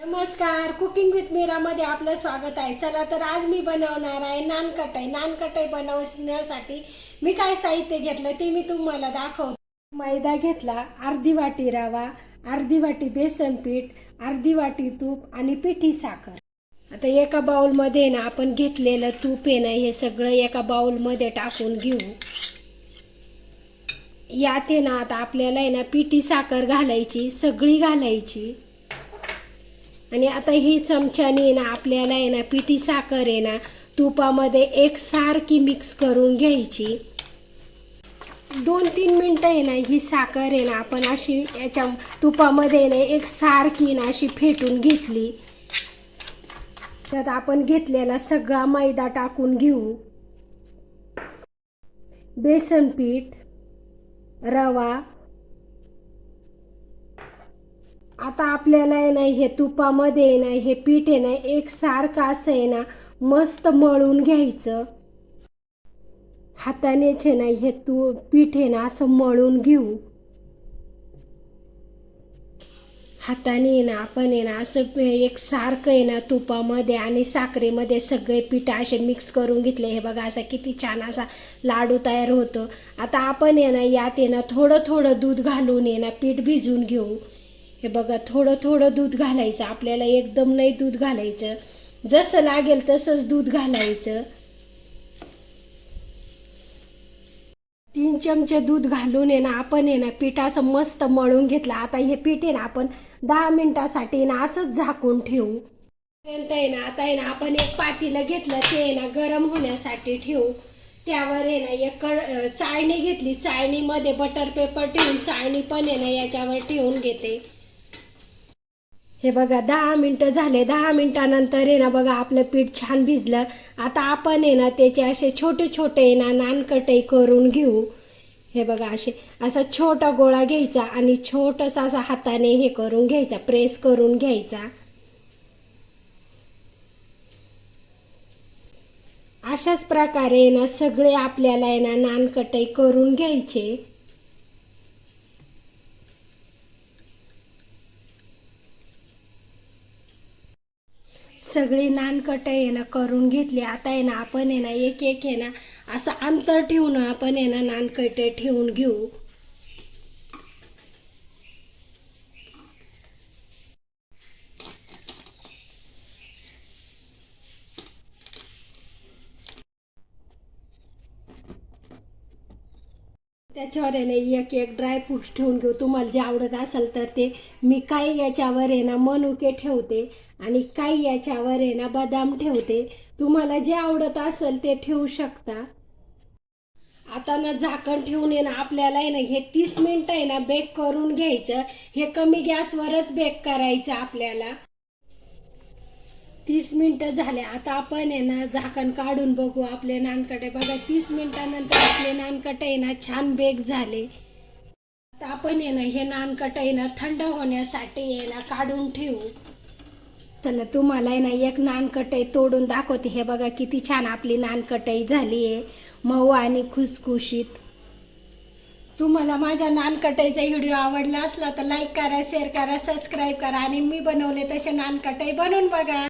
नमस्कार cooking with मीरामध्ये आपलं स्वागत आहे. चला तर आज मी बनवणार आहे नानकटाई. नानकटाई बनवण्यासाठी मी काय साहित्य घेतलं ते मी तुम्हाला दाखवतो. मैदा घेतला अर्धी वाटी रवा अर्धी वाटी बेसन पीठ अर्धी वाटी तूप आणि पिठी साखर. आता एका बाउलमध्ये ना आपण घेतलेलं तूप आहे ना हे सगळं एका बाउलमध्ये टाकून घेऊ. यात आहे ना आता आपल्याला आहे ना पिठी साखर घालायची सगळी घालायची. आणि आता ही चमच्याने ना आपल्याला आहे ना पिठी साखर आहे ना तुपामध्ये एकसारखी मिक्स करून घ्यायची. दोन तीन मिनटं आहे ना ही साखर आहे ना आपण अशी याच्या तुपामध्ये ना एक सारखी ना अशी फेटून घेतली. त्यात आपण घेतलेला सगळा मैदा टाकून घेऊ. बेसन पीठ रवा आता आपल्याला आहे ना हे तुपामध्ये आहे ना हे पीठ आहे ना एकसारखं असं आहे ना मस्त मळून घ्यायचं हातानेच आहे ना हे तू पीठ आहे ना असं मळून घेऊ हाताने ना आपण आहे ना असं एक सारखं आहे ना तुपामध्ये आणि साखरेमध्ये सगळे पीठ असे मिक्स करून घेतले हे बघा असा किती छान असा लाडू तयार होतो आता आपण आहे ना यात आहे ना थोडं थोडं दूध घालून आहे ना पीठ भिजवून घेऊ हे बघा थोडं थोडं दूध घालायचं. आपल्याला एकदम नाही दूध घालायचं. जसं लागेल तसंच दूध घालायचं. तीन चमचे दूध घालून आहे ना आपण आहे ना पीठ असं मस्त मळून घेतलं. आता हे पीठ आहे ना आपण दहा मिनिटासाठी ना असंच झाकून ठेवू. पर्यंत आहे ना आता आहे ना आपण एक पातीला घेतलं ते आहे ना गरम होण्यासाठी ठेवू. त्यावर आहे ना एक कड चाळणी घेतली. चाळणीमध्ये बटर पेपर ठेवून चाळणी पण आहे ना याच्यावर ठेवून घेते. हे बघा दहा मिनटं झाले. दहा मिनटानंतर आहे ना बघा आपलं पीठ छान भिजलं. आता आपण आहे ना त्याचे असे छोटे छोटे आहे ना नानकटई करून घेऊ. हे बघा असे असा छोटा गोळा घ्यायचा आणि छोटासा असा हाताने हे करून घ्यायचा प्रेस करून घ्यायचा. अशाच प्रकारे ना सगळे आपल्याला आहे ना नानकटई करून घ्यायचे. सगळी नानकटं आहे ना करून घेतली. आता आहे ना आपण आहे ना एक एक आहे ना असं अंतर ठेवून आपण आहे ना नानकटे ठेवून घेऊ. त्याच्यावर आहे ना एक एक ड्रायफ्रूट्स ठेवून घेऊ. तुम्हाला जे आवडत असेल तर ते. मी काही याच्यावर आहे ना मनुके ठेवते. आणि काही याच्यावर आहे ना बदाम ठेवते. तुम्हाला जे आवडत असेल ते ठेवू शकता. आता ना झाकण ठेवून आहे ना आपल्याला आहे ना हे तीस मिनटं आहे ना बेक करून घ्यायचं. हे कमी गॅसवरच बेक करायचं आपल्याला. तीस मिनिटं झाले. आता आपण आहे ना झाकण काढून बघू आपले नानकटे. बघा तीस मिनटानंतर आपले नानकट आहे ना छान बेक झाले. आता आपण आहे ना हे नानकट आहे ना थंड होण्यासाठी आहे ना काढून ठेवू. चला तुम्हाला आहे ना एक नानकटई तोडून दाखवते. हे बघा किती छान आपली नानकटई झाली आहे. मऊ आणि खुसखुशीत. तुम्हाला माझ्या नानकटाईचा व्हिडिओ आवडला असला तर लाईक करा शेअर करा सबस्क्राईब करा आणि मी बनवले तसे नानकटाई बनवून बघा.